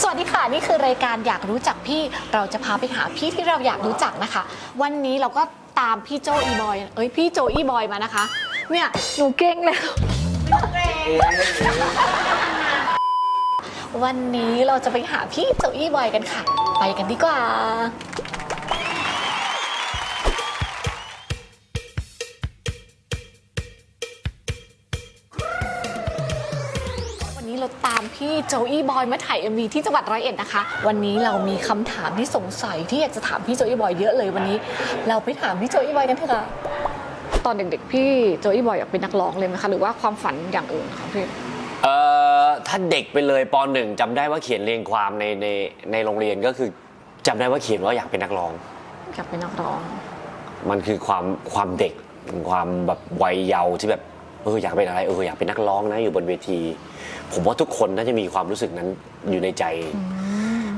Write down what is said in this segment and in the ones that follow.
สวัสดีค่ะนี่คือรายการอยากรู้จักพี่เราจะพาไปหาพี่ที่เราอยากรู้จักนะคะ วันนี้เราก็ตามพี่โจอีบอยเอ้ยพี่โจอีบอยมานะคะ เนี่ยหนูเก่งแล้ว วันนี้เราจะไปหาพี่โจอีบอยกันค่ะ ไปกันดีกว่า พี่โจอี้บอยมาถ่าย MV ที่จังหวัดร้อยเอ็ดนะคะ วันนี้เรามีคำถามที่สงสัยที่อยากจะถามพี่โจอี้บอยเยอะเลยวันนี้ เราไปถามพี่โจอี้บอยกันเถอะค่ะตอนเด็กๆ พี่โจอี้บอยอยากเป็นนักร้องเลยไหมคะหรือว่าความฝันอย่างอื่นคะพี่ เอ่อถ้าเด็กไปเลยปหนึ่งจำได้ว่าเขียนเรียงความในในในโรงเรียนก็คือจำได้ว่าเขียนว่าอยากเป็นนักร้อง อยากเป็นนักร้อง มันคือความความเด็กความแบบวัยเยาว์ที่แบบ เอออยากเป็นอะไรเอออยากเป็นนักร้องนะอยู่บนเวที ผมว่าทุกคนน่าจะมีความรู้สึกนั้นอยู่ในใจ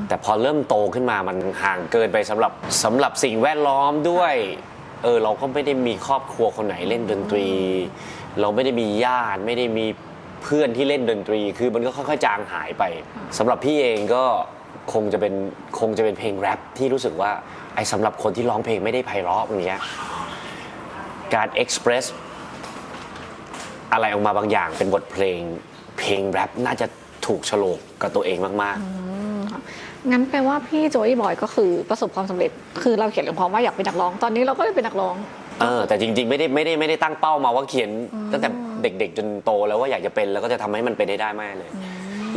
แต่พอเริ่มโตขึ้นมามันห่างเกินไปสำหรับสำหรับสิ่งแวดล้อมด้วยเออเราก็ไม่ได้มีครอบครัวคนไหนเล่นดนตรี เราไม่ได้มีญาติไม่ได้มีเพื่อนที่เล่นดนตรี คือมันก็ค่อยๆจางหายไปสำหรับพี่เองก็คงจะเป็นคงจะเป็นเพลงแรปที่รู้สึกว่าไอ้สำหรับคนที่ร้องเพลงไม่ได้ไพเราะอย่างเงี้ยการเอ็กซ์เพรส อะไรออกมาบางอย่างเป็นบทเพลง เพลงแรปน่าจะถูกโฉลกกับตัวเองมากๆงั้นแปลว่าพี่โจอี้บอยก็คือประสบความสำเร็จ คือเราเขียนเรื่องความว่าอยากเป็นนักร้อง ตอนนี้เราก็ได้เป็นนักร้องเออ แต่จริง ๆ ไม่ได้ไม่ได้ไม่ได้ตั้งเป้ามาว่าเขียนตั้งแต่เด็ก ๆ จนโตแล้วว่าอยากจะเป็นแล้วก็จะทำให้มันเป็นได้ได้มากเลย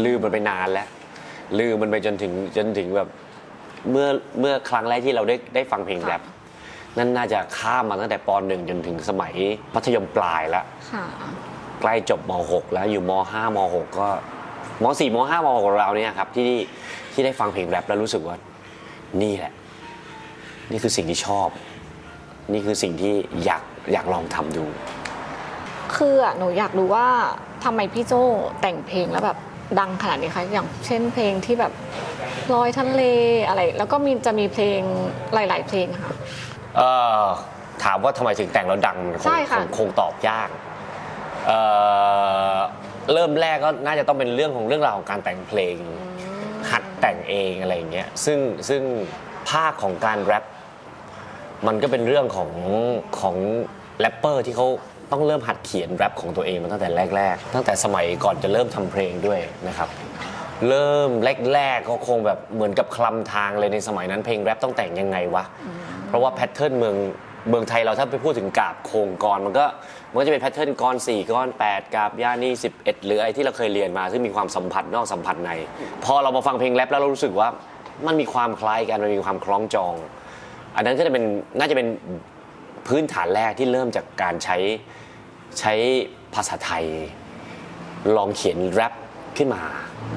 ลืมมันไปนานแล้ว ลืมมันไปจนถึงจนถึงแบบเมื่อเมื่อครั้งแรกที่เราได้ได้ฟังเพลงแรป นั่นน่าจะข้ามมาตั้งแต่ปหนึ่งจนถึงสมัยมัธยมปลายแล้วค่ะ ใกล้จบม .6 แล้วอยู่ม .5 ม .6 ก็ม .4 ม .5 ม .6 ของเราเนี่ยครับที่ที่ได้ฟังเพลงแรปแล้วรู้สึกว่านี่แหละ นี่คือสิ่งที่ชอบ นี่คือสิ่งที่อยากอยากลองทำดู คืออะหนูอยากรู้ว่าทำไมพี่โจแต่งเพลงแล้วแบบดังขนาดนี้คะอย่างเช่นเพลงที่แบบลอยทะเลอะไร แล้วก็มีจะมีเพลงหลาย ๆ เพลงค่ะ เออถามว่าทำไมถึงแต่งแล้วดังคงใช่ค่ะ คงคงตอบยากเออเริ่มแรกก็น่าจะต้องเป็นเรื่องของเรื่องราวของการแต่งเพลง หัดแต่งเองอะไรอย่างเงี้ยซึ่งซึ่งภาคของการแรปมันก็เป็นเรื่องของของแรปเปอร์ที่เขาต้องเริ่มหัดเขียนแรปของตัวเองมาตั้งแต่แรก ๆ ตั้งแต่สมัยก่อนจะเริ่มทำเพลงด้วยนะครับ เริ่มแรกๆก็คงแบบเหมือนกับคลำทางเลยในสมัยนั้นเพลงแรปต้องแต่งยังไงวะ เพราะว่าแพทเทิร์นเมืองเมืองไทยเราถ้าไปพูดถึงกาบโครงกรมันก็มันก็จะเป็นแพทเทิร์นกร4ก้อน8กาบย่านี่11 หรืออะไรที่เราเคยเรียนมา ซึ่งมีความสัมผัสนอกสัมผัสใน พอเรามาฟังเพลงแรปแล้วเรารู้สึกว่ามันมีความคล้ายกันมันมีความคล้องจอง อันนั้นก็จะเป็นน่าจะเป็นพื้นฐานแรกที่เริ่มจากการใช้ใช้ภาษาไทย ลองเขียนแรปขึ้นมา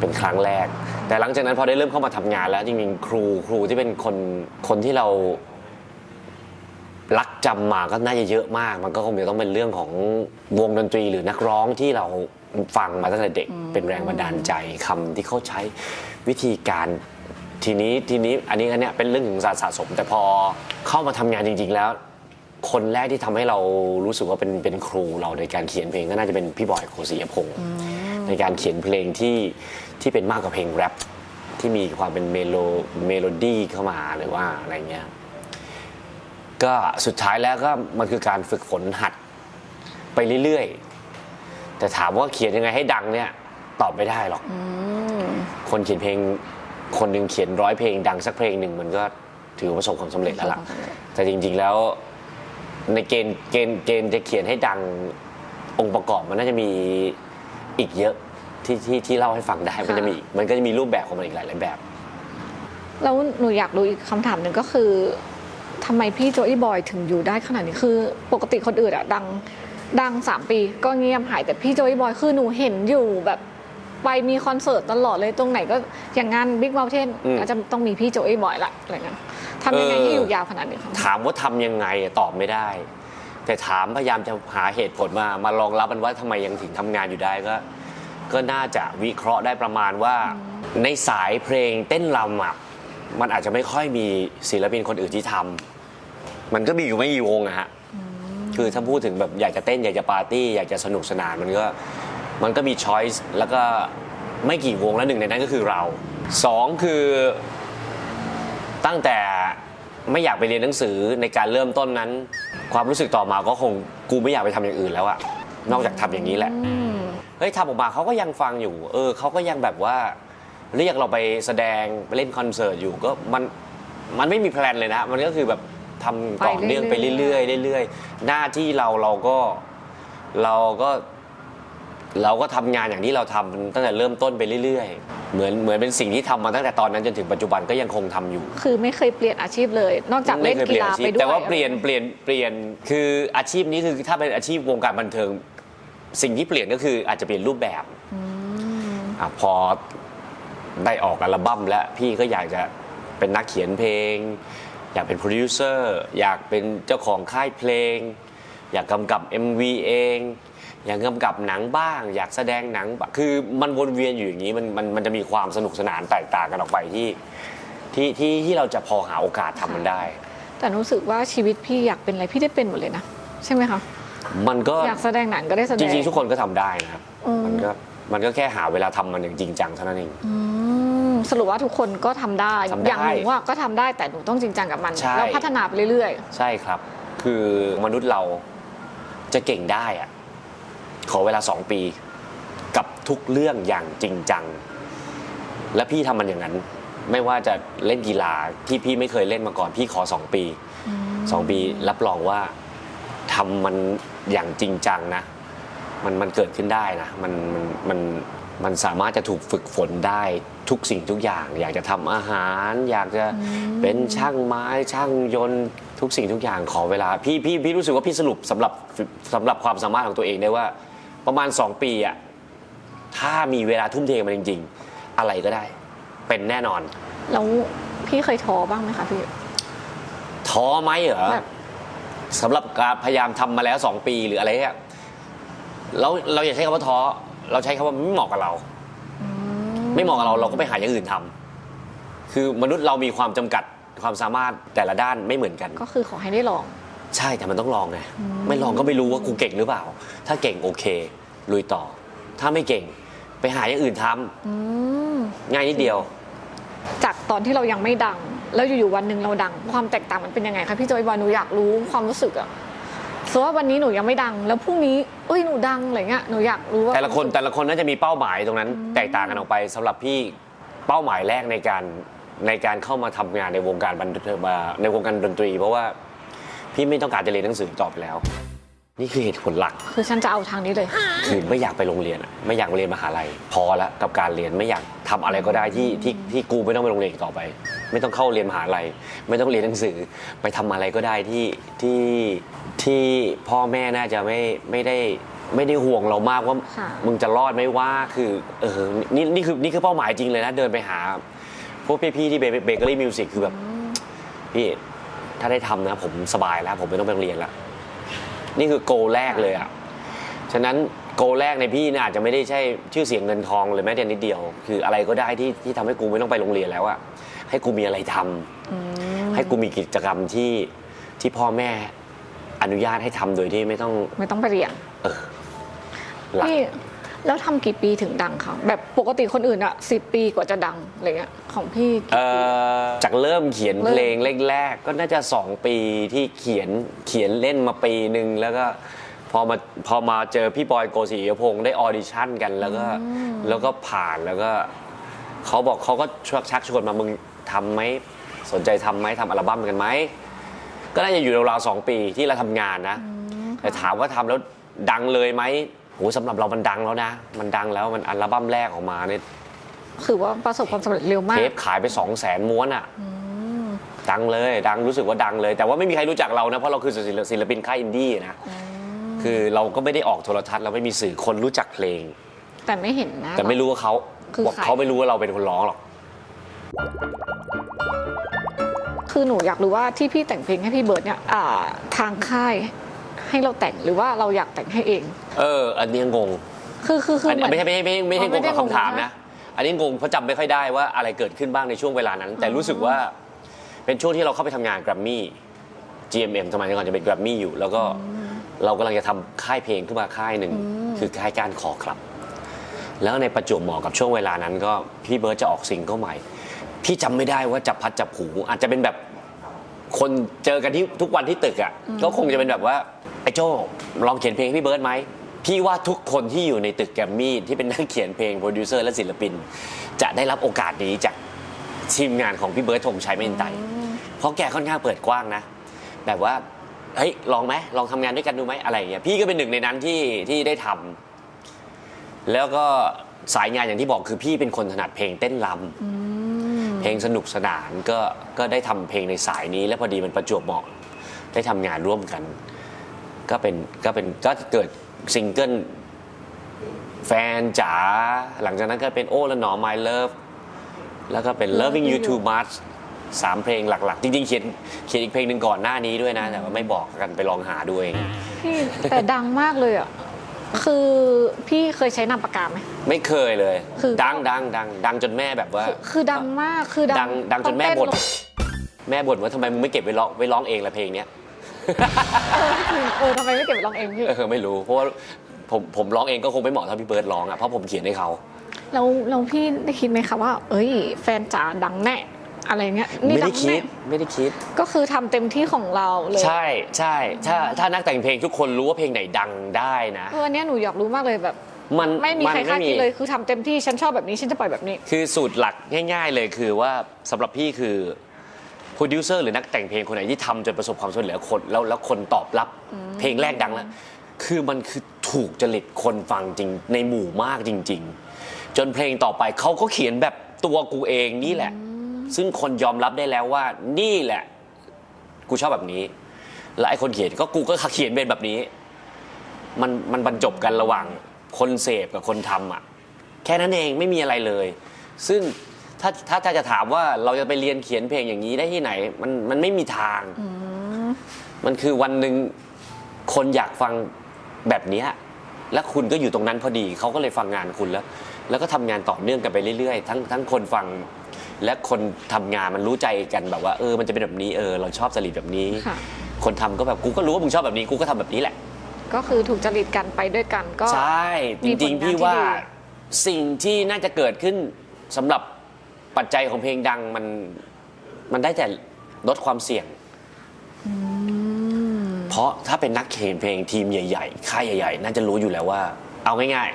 เป็นครั้งแรก แต่หลังจากนั้นพอได้เริ่มเข้ามาทำงานแล้วจริงๆครูครูที่เป็นคนคนที่เรา รักจำมาก็น่าจะเยอะมาก มันก็คงจะต้องเป็นเรื่องของวงดนตรีหรือนักร้องที่เราฟังมาตั้งแต่เด็ก เป็นแรงบันดาลใจคำที่เขาใช้วิธีการทีนี้ทีนี้อันนี้อันเนี้ยเป็นเรื่องของสะสะสม แต่พอเข้ามาทำงานจริง ๆ แล้ว คนแรกที่ทำให้เรารู้สึกว่าเป็นเป็นครูเราในการเขียนเพลงก็น่าจะเป็นพี่บอยโคศิยพงศ์ในการเขียนเพลงที่ที่เป็นมากกว่าเพลงแรปที่มีความเป็นเมโลเมโลดี้เข้ามาหรือว่าอะไรเงี้ย ก็สุดท้ายแล้วก็มันคือการฝึกฝนหัดไปเรื่อยๆ แต่ถามว่าเขียนยังไงให้ดังเนี่ย ตอบไม่ได้หรอก คนเขียนเพลง คนหนึ่งเขียนร้อยเพลงดังสักเพลงหนึ่งมันก็ถือว่าประสบความสำเร็จแล้วล่ะ แต่จริงๆแล้วในเกณฑ์เกณฑ์เกณฑ์จะเขียนให้ดังองค์ประกอบมันน่าจะมีอีกเยอะที่ที่ที่เล่าให้ฟังได้มันจะมีมันก็จะมีรูปแบบของมันอีกหลายๆแบบ แล้วหนูอยากรู้อีกคำถามหนึ่งก็คือ ทำไมพี่โจอี้บอยถึงอยู่ได้ขนาดนี้คือปกติคนอื่นอะดังดังสามปีก็เงียบหายแต่พี่โจอี้บอยคือหนูเห็นอยู่แบบไปมีคอนเสิร์ตตลอดเลยตรงไหนก็อย่างงานบิ๊ก u ม t เทนอืม ก็จะต้องมีพี่โจอี้บอยละอะไรเงี้ยทำยังไงเออให้อยู่ยาวขนาดนี้คะถามว่าทำยังไงอะตอบไม่ได้ แต่ถามพยายามจะหาเหตุผลมา มารองรับมันว่าทำไมยังถึงทำงานอยู่ได้ก็ ก็น่าจะวิเคราะห์ได้ประมาณว่า ในสายเพลงเต้นรำอะมันอาจจะไม่ค่อยมีศิลปินคนอื่นที่ทำ มันก็มีอยู่ไม่กี่วงอะฮะคือถ้าพูดถึงแบบอยากจะเต้นอยากจะปาร์ตี้อยากจะสนุกสนานมันก็มันก็มีช้อยส์แล้วก็ไม่กี่วงแล้วหนึ่งในนั้นก็คือเราสองคือตั้งแต่ไม่อยากไปเรียนหนังสือในการเริ่มต้นนั้น ความรู้สึกต่อมาก็คงกูไม่อยากไปทำอย่างอื่นแล้วอะนอกจากทำอย่างนี้แหละอืมเฮ้ยทำออกมาเขาก็ยังฟังอยู่ เออเขาก็ยังแบบว่าเรียกเราไปแสดงไปเล่นคอนเสิร์ตอยู่ก็มันมันไม่มีแพลนเลยนะ มันก็คือแบบ ทำต่อเนื่องไปเรื่อยๆเรื่อยๆ หน้าที่เราเราก็เราก็ เราก็ทำงานอย่างที่เราทำตั้งแต่เริ่มต้นไปเรื่อยๆ เหมือนเหมือนเป็นสิ่งที่ทำมาตั้งแต่ตอนนั้นจนถึงปัจจุบันก็ยังคงทำอยู่ คือไม่เคยเปลี่ยนอาชีพเลย นอกจากเล่นไม่คยกีฬาอาชีไปพด้วยแต่ว่าเปลี่ยนเปลี่ยนเปลี่ยนคืออาชีพนี้คือถ้าเป็นอาชีพวงการบันเทิง สิ่งที่เปลี่ยนก็คืออาจจะเปลี่ยนรูปแบบอืมอะพอได้ออกอัลบั้มแล้วพี่ก็อยากจะเป็นนักเขียนเพลง อยากเป็นโปรดิวเซอร์อยากเป็นเจ้าของค่ายเพลง อยากกำกับ MV เอง อยากกำกับหนังบ้าง อยากแสดงหนังบ้างคือมันวนเวียนอยู่อย่างนี้มันมันมันจะมีความสนุกสนานแตกต่างกันออกไปที่ที่ที่ที่เราจะพอหาโอกาสทำมันได้ แต่รู้สึกว่าชีวิตพี่อยากเป็นอะไรพี่ได้เป็นหมดเลยนะ ใช่ไหมคะ มันก็อยากแสดงหนังก็ได้แสดงจริงๆทุกคนก็ทำได้นะครับ อืม มันก็มันก็แค่หาเวลาทำมันอย่างจริงจังเท่านั้นเอง อืม สรุปว่าทุกคนก็ทำได้ ทำได้อย่างหนูอะก็ทำได้แต่หนูต้องจริงจังกับมัน ใช่ แล้วพัฒนาไปเรื่อย ใช่ครับ คือมนุษย์เราจะเก่งได้อะขอเวลาสองปี กับทุกเรื่องอย่างจริงจัง และพี่ทำมันอย่างนั้น ไม่ว่าจะเล่นกีฬาที่พี่ไม่เคยเล่นมาก่อน พี่ขอสองปีสองปีรับรองว่าทำมันอย่างจริงจังนะ มันมันเกิดขึ้นได้นะ มันมันมัน มันสามารถจะถูกฝึกฝนได้ทุกสิ่งทุกอย่าง อยากจะทำอาหาร อยากจะเป็นช่างไม้ ช่างยนต์ทุกสิ่งทุกอย่างขอเวลา พี่พี่พี่รู้สึกว่าพี่สรุปสำหรับสำหรับความสามารถของตัวเองได้ว่าประมาณ 2 ปีอะถ้ามีเวลาทุ่มเทมันจริง ๆ อะไรก็ได้ เป็นแน่นอนๆแล้วพี่เคยท้อบ้างไหมคะพี่ ท้อไหมเหรอ แบบ สำหรับการพยายามทำมาแล้ว 2 ปีหรืออะไรเนี่ยเราเราอย่าใช้คำว่าท้อ เราใช้คำว่าไม่เหมาะกับเรา ไม่เหมาะกับเราเราก็ไปหาอย่างอื่นทำคือมนุษย์เรามีความจำกัดความสามารถแต่ละด้านไม่เหมือนกัน ก็คือขอให้ได้ลอง ใช่แต่มันต้องลองไงไม่ลองก็ไม่รู้ว่ากูเก่งหรือเปล่า ถ้าเก่งโอเค ลุยต่อ ถ้าไม่เก่งไปหาอย่างอื่นทำอืม ง่ายนิดเดียว จากตอนที่เรายังไม่ดัง แล้วอยู่ๆวันหนึ่งเราดัง ความแตกต่างมันเป็นยังไงคะพี่โจอยบอยหนูอยากรู้ความรู้สึกอะ สมมติว่าวันนี้หนูยังไม่ดัง แล้วพรุ่งนี้เอ้ยหนูดังอะไรเงี้ยหนูอยากรู้ว่าแต่ละคนแต่ละคนน่าจะมีเป้าหมายตรงนั้น แตกต่างกันออกไปสำหรับพี่เป้าหมายแรกในการในการเข้ามาทำงานในวงการบันเทิงมาในวงการดนตรี เพราะว่าพี่ไม่ต้องการจะเรียนหนังสือต่อไปแล้ว นี่คือเหตุผลหลัก คือฉันจะเอาทางนี้เลย คือไม่อยากไปโรงเรียนอะไม่อยากไปเรียนมหาลัย พอละกับการเรียนไม่อยากทำอะไรก็ได้ที่ที่ที่กูไม่ต้องไปโรงเรียนอีกต่อไป ไม่ต้องเข้าเรียนมหาลัย ไม่ต้องเรียนหนังสือ ไปทำอะไรก็ได้ที่ที่ที่พ่อแม่น่าจะไม่ไม่ได้ไม่ได้ห่วงเรามากว่าค่ะ มึงจะรอดไหม่ว่าคือเออนี่นี่คือนี่คือเป้าหมายจริงเลยนะเดินไปหา พวกพี่ๆที่เบเกอรี่มิวสิกคือแบบ พี่ถ้าได้ทำนะ ผมสบายแล้ว ผมไม่ต้องไปโรงเรียนแล้ว นี่คือโกแรกเลยอะ ฉะนั้นโกแรกในพี่เนี่ยอาจจะไม่ได้ใช่ชื่อเสียงเงินทองเลยแม้แต่นิดเดียว คืออะไรก็ได้ที่ที่ทำให้กูไม่ต้องไปโรงเรียนแล้วอะให้กูมีอะไรทำอืมให้กูมีกิจกรรมที่ที่พ่อแม่อนุญาตให้ทำโดยที่ไม่ต้องไม่ต้องไปเรียนหลักพี่ แล้วทำกี่ปีถึงดังคะแบบปกติคนอื่นอะสิปีกว่าจะดังอะไรเงี้ยของพี่กี่เอ่ปี อจากเริ่มเขียนเริ่เพมลงแรกๆก็น่าจะ 2 ปีที่เขียนเขียนเล่นมาปีหนึ่งแล้วก็พอมาพอมาเจอพี่บอยโกศิยพงศ์ได้ออดิชั่นกันแล้วก็แล้วก็ผ่านแล้วก็เขาบอกเขาก็ชักชักชวนมามึงทำไหมสนใจทำไหมทำอัลบั้มกันไหม ก็น่าจะอยู่ราวๆสองปีที่เราทำงานนะ แต่ถามว่าทำแล้วดังเลยไหมโหสำหรับเรามันดังแล้วนะ มันดังแล้วมันอัลบั้มแรกออกมาเนี่ยคือว่าประสบความสำเร็จเร็วมาเทกปขายไป 2 0 0แสนม้วนอะดังเลยดังรู้สึกว่าดังเลย แต่ว่าไม่มีใครรู้จักเรานะ เพราะเราคือศิลศิลปินค่ายอินดี้นะคือเราก็ไม่ได้ออกโทรทัศน์เราไม่มีสื่อคนรู้จักเพลง แต่ไม่เห็นนะ แต่ไม่รู้ว่าเขาคือว่าใคร เขาไม่รู้ว่าเราเป็นคนร้องหรอก คือหนูอยากรู้ว่าที่พี่แต่งเพลงให้พี่เบิร์ดเนี่ยอ่าทางค่าย ให้เราแต่งหรือว่าเราอยากแต่งให้เอง เออ อันนี้งงคือคือคืออันเหมืนี้อนไม่ใช่ไม่ใช่ไม่ใช่ไม่ใช่อ๋อไม่งงได้กับคำถามงงนะนะ อันนี้งงเพราะจำไม่ค่อยได้ว่าอะไรเกิดขึ้นบ้างในช่วงเวลานั้น แต่รู้สึกว่าเป็นช่วงที่เราเข้าไปทำงานแกรมมี่ GMM สมัยก่อนจะเป็นแกรมมี่อยู่ แล้วก็เรากำลังจะทำค่ายเพลงขึ้นมาค่ายหนึ่งคือค่ายการขอครับ แล้วในประจวบเหมาะกับช่วงเวลานั้นก็พี่เบิร์ตจะออกซิงเกิลใหม่ พี่จำไม่ได้ว่าจับพัดจับผูอาจจะเป็นแบบ คนเจอกันที่ทุกวันที่ตึกอะก็คงจะเป็นแบบว่า ไอ้โจ้ลองเขียนเพลงให้พี่เบิร์ตไหม พี่ว่าทุกคนที่อยู่ในตึกแกรมมี่ที่เป็นนักเขียนเพลงโปรดิวเซอร์และศิลปิน จะได้รับโอกาสนี้จากทีมงานของพี่เบิร์ตธงชัยเมนไตเพราะแกค่อนข้างเปิดกว้างนะ แบบว่าเฮ้ยลองไหมลองทำงานด้วยกันดูไหมอะไรอย่างเงี้ยพี่ก็เป็นหนึ่งในนั้นที่ที่ได้ทำแล้วก็สายงานอย่างที่บอกคือพี่เป็นคนถนัดเพลงเต้นรำ เพลงสนุกสนานก็ก็ได้ทำเพลงในสายนี้ แล้วพอดีมันประจวบเหมาะได้ทำงานร่วมกัน ก็เป็นก็เป็นก็เกิดซิงเกิลแฟนจ๋าหลังจากนั้นก็เป็นโอ้และหนอ My Love แล้วก็เป็น Loving You Too Much สามเพลงหลักๆ จริงๆ เขียนเขียนอีกเพลงหนึ่งก่อนหน้านี้ด้วยนะ แต่ว่าไม่บอกกันไปลองหาดูเองพี่แต่ดังมากเลยอะ คือพี่เคยใช้นามปากกาไหม ไม่เคยเลย คือ ดังดังดังดังจนแม่แบบว่า คือคือดังมากคือดังดังดังจนแม่ต้องเบ่น แม่บ่นว่าทำไมมึงไม่เก็บไว้ร้องไว้ร้องเองละเพลงเนี้ย เออเออทำไมไม่เก็บไปร้องเองพี่ เออไม่รู้เพราะว่าผมผมร้องเองก็คงไม่เหมาะเท่าพี่เบิร์ดร้องอะเพราะผมเขียนให้เขา แล้วแล้วพี่ได้คิดไหมคะว่า เอ้ย แฟนจ๋าดังแน่อะไรเงี้ยนี่ไม่ดัได้งคิแน่ดไม่ได้คิด ก็คือทำเต็มที่ของเราเลยใช่ใช่ถ้าถ้านักแต่งเพลงทุกคนรู้ว่าเพลงไหนดังได้นะ เอออันเนี้ยหนูอยากรู้มากเลยแบบ มันไม่มีใครนคาดคิดเลยคือทำเต็มที่ฉันชอบแบบนี้ฉันจะปล่อยแบบนี้ คือสูตรหลักง่าย ๆ เลยคือว่าสำหรับพี่คือ โปรดิวเซอร์หรือนักแต่งเพลงคนไหนที่ทำจนประสบความสำเร็จแล้วคนแล้วแล้วคนตอบรับ เพลงแรกดังแล้ว คือมันคือถูกจริตคนฟังจริงในหมู่มากจริง ๆ จนเพลงต่อไปเขาก็เขียนแบบตัวกูเองนี่แหละ ซึ่งคนยอมรับได้แล้วว่านี่แหละ กูชอบแบบนี้ และไอ้คนเขียนก็กูก็เขียนเป็นแบบนี้ มันมันบรรจบกันระหว่างคนเสพกับคนทำอะ แค่นั้นเองไม่มีอะไรเลย ซึ่ง ถ้าถ้าถ้าจะถามว่าเราจะไปเรียนเขียนเพลงอย่างนี้ได้ที่ไหน มันมันไม่มีทางมันคือวันหนึ่งคนอยากฟังแบบเนี้ยและคุณก็อยู่ตรงนั้นพอดี เขาก็เลยฟังงานคุณแล้ว แล้วก็ทำงานต่อเนื่องกันไปเรื่อยๆ ทั้งทั้งคนฟัง และคนทำงานมันรู้ใจกันแบบว่าเออมันจะเป็นแบบนี้เออเราชอบสลีปแบบนี้ ค่ะ คนทำก็แบบกูก็รู้ว่ามึงชอบแบบนี้กูก็ทำแบบนี้แหละ ก็คือถูกจริตกันไปด้วยกันก็ ใช่ จมีผลริงงานๆพี่ที่ว่าดี สิ่งที่น่าจะเกิดขึ้นสำหรับ ปัจจัยของเพลงดังมันมันได้แต่ลดความเสี่ยง เพราะถ้าเป็นนักเขียนเพลงทีมใหญ่ๆ ค่ายใหญ่ๆ น่าจะรู้อยู่แล้วว่า เอาง่าย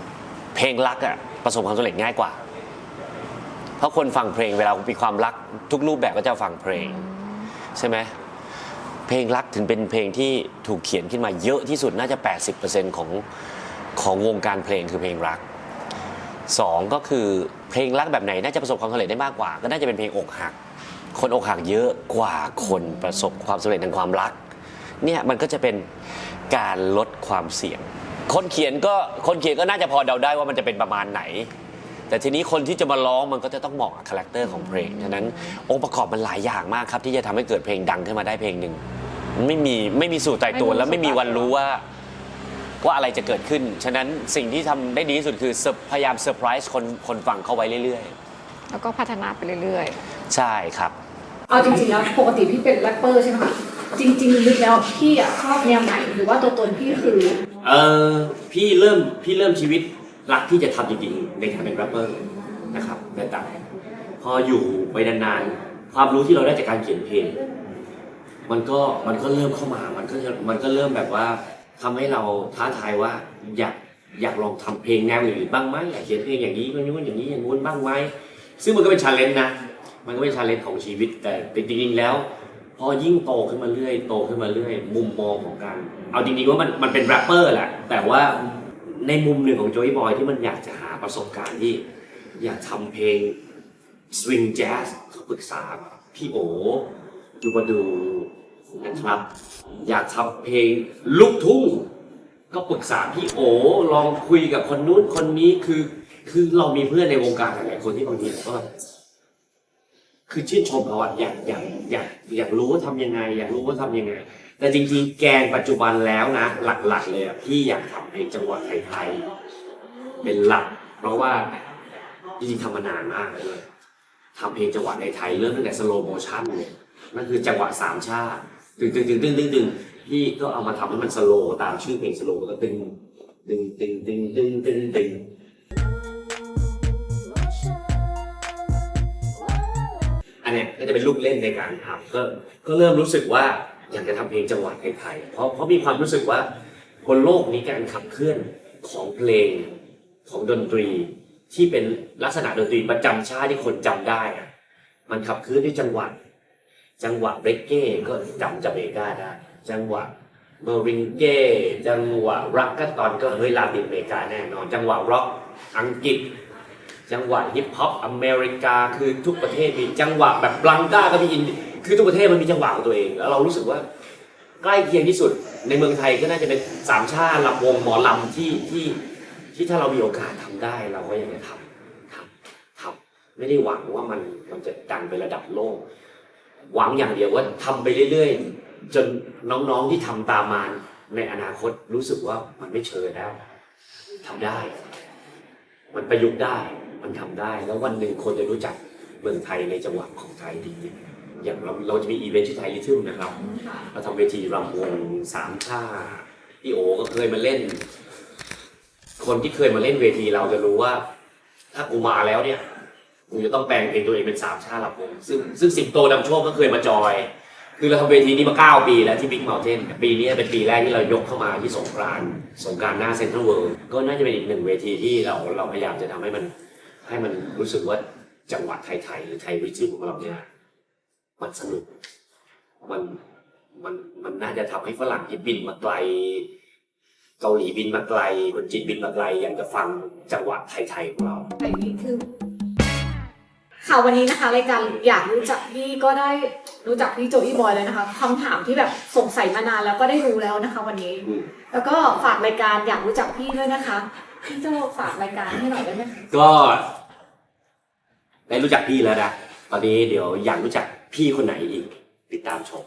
ๆ เพลงรักอะประสบความสำเร็จง่ายกว่า เพราะคนฟังเพลงเวลามีความรักทุกรูปแบบก็จะฟังเพลง ใช่ไหมเพลงรักถึงเป็นเพลงที่ถูกเขียนขึ้นมาเยอะที่สุดน่าจะ 80%ของของวงการเพลงคือเพลงรัก สองก็คือเพลงรักแบบไหนน่าจะประสบความสำเร็จได้มากกว่า ก็น่าจะเป็นเพลงอกหัก คนอกหักเยอะกว่าคนประสบความสำเร็จทางความรักเนี่ยมันก็จะเป็นการลดความเสี่ยง คนเขียนก็คนเขียนก็น่าจะพอเดาได้ว่ามันจะเป็นประมาณไหน แต่ทีนี้คนที่จะมาร้องมันก็จะต้องเหมาะกับคาแรคเตอร์ของเพลงฉะนั้นองค์ประกอบมันหลายอย่างมากครับ ที่จะทำให้เกิดเพลงดังขึ้นมาได้เพลงหนึ่งไม่มีไม่มีสูตรตายตัวแล้วไม่มีวันรู้ว่า ว่าอะไรจะเกิดขึ้น ฉะนั้นสิ่งที่ทำได้ดีที่สุดคือเซอร์พยายามเซอร์ไพรส์คนคนฟังเข้าไว้เรื่อย แล้วก็พัฒนาไปเรื่อยๆใช่ครับ เอาจริงๆแล้วปกติพี่เป็นแรปเปอร์ใช่ไหมคะจริงๆลึกแล้วพี่อะชอบแนวไหนหรือว่าตัวตนพี่คือ เออพี่เริ่มพี่เริ่มชีวิตรักที่จะทำจริงๆในการเป็นแรปเปอร์นะครับแต่พออยู่ไปนานๆความรู้ที่เราได้จากการเขียนเพลง มันก็มันก็เริ่มเข้ามา มันก็มันก็เริ่มแบบว่า ทำให้เราท้าทายว่าอยากอยากลองทำเพลงแนวอื่นบ้างไหมอยากเขียนเพลงอย่างนี้อย่างนู้นอย่างนี้อย่างนู้นบ้างไหมซึ่งมันก็เป็นชาเลนจ์นะ มันก็เป็นชาเลนจ์ของชีวิตแต่จริงๆแล้ว พอยิ่งโตขึ้นมาเรื่อยโตขึ้นมาเรื่อย มุมมองของการ เอาจริงๆว่ามันมันเป็นแรปเปอร์แหละแต่ว่าในมุมหนึ่งของโจ y บอยที่มันอยากจะหาประสบการณ์ที่ อยากทำเพลงสวิงแจ๊สเขาปรึกษาพี่โอดูมาดู นะครับ อยากทำเพลงลูกทุ่งก็ปรึกษาพี่โอลองคุยกับคนนู้นคนนี้คือ คือเรามีเพื่อนในวงการหลายๆคนที่บางทีก็คือชื่นชมเขาอะอยากอยากอยากอยากรู้ว่าทำยังไง อยากรู้ว่าทำยังไง แต่จริงๆ แกนปัจจุบันแล้วนะ หลักๆ เลยอะพี่อยากทำเพลงจังหวัดไทยๆเป็นหลัก เพราะว่าจริงๆทำมานานมากเลยทำเพลงจังหวะในไทยเริ่มตั้งแต่สโลโมชั่นเลยนั่นคือจังหวะสามชาติ ตึงตึงตึงตึงตึงตึงพี่ก็เอามาทำให้มันสโลว์ตามชื่อเพลงสโลว์ก็ตึงตึงตึงตึงตึงตึงตึงอันเนี้ยก็จะเป็นลูกเล่นในการทำก็ก็เริ่มรู้สึกว่าอยากจะทำเพลงจังหวะไทยๆเพราะเพราะมีความรู้สึกว่าคนโลกนี้การขับเคลื่อนของเพลงของดนตรีที่เป็นลักษณะดนตรีประจำชาติที่คนจำได้อะมันขับเคลื่อนด้วยจังหวะ จังหวะเบรกเก้ก็จำจาเมกาได้ จังหวะเมอริงเก้จังหวะรักก็ตอนก็เฮ้ยลาตินอเมริกาแน่นอน จังหวะร็อกอังกฤษ จังหวะฮิปฮอปอเมริกาคือทุกประเทศมีจังหวะแบบบลังก้าก็มีอินคือทุกประเทศมันมีจังหวะของตัวเองแล้วเรารู้สึกว่าใกล้เคียงที่สุดในเมืองไทยก็น่าจะเป็นสามชาติลำวงหมอลำที่ที่ที่ถ้าเรามีโอกาสทำได้เราก็อยากจะทำทำทำไม่ได้หวังว่ามันมันจะดังไประดับโลก หวังอย่างเดียวว่าทำไปเรื่อยๆ จนน้องๆที่ทำตามมาในอนาคตรู้สึกว่ามันไม่เชยแล้วทำได้ มันประยุกต์ได้ มันทำได้ แล้ววันหนึ่งคนจะรู้จักเมืองไทยในจังหวะของไทยจริงๆอย่างเราเราจะมีอีเวนต์ที่ไทยลิทึมนะครับเราทำเวทีรำวงสามชาพี่โอก็เคยมาเล่น คนที่เคยมาเล่นเวทีเราจะรู้ว่า ถ้ากูมาแล้วเนี่ย กูจะต้องแปลงเพลงตัวเองเป็นสามชาติหลำวงซึ่งซึ่งสิงโตนำโชคก็เคยมาจอย คือเราทำเวทีนี้มาเก้าปีแล้วที่บิ๊กเม t เทนปีนี้เป็นปีแรกที่เรายกเข้ามาที่สงกรานต์สงกรานต์หน้าเซ็นทรัลเวิลด์ก็น่าจะเป็นอีกหนึ่งเวทีที่เราเราพยายามจะทำให้มัน ให้มันรู้สึกว่าจังหวะไทยๆหรือไทยวิจิตรของเราเนี่ยมันสนุกมันมันมันน่าจะทำให้ฝรั่งที่บินมาไกล เกาหลีบินมาไกล คนจีนบินมาไกลอยากจะฟังจังหวะไทยๆของเราอันนี้คือ ค่ะวันนี้นะคะรายการอยากรู้จักพี่ก็ได้รู้จักพี่โจอี้บอยเลยนะคะคำถามที่แบบสงสัยมานานแล้วก็ได้รู้แล้วนะคะ วันนี้ อืมแล้วก็ฝากรายการอยากรู้จักพี่ด้วยนะคะพี่โจฝากรายการให้หน่อยได้ไหมคะก็ได้รู้จักพี่แล้วนะ ตอนนี้เดี๋ยวอยากรู้จักพี่คนไหนอีก ติดตามชม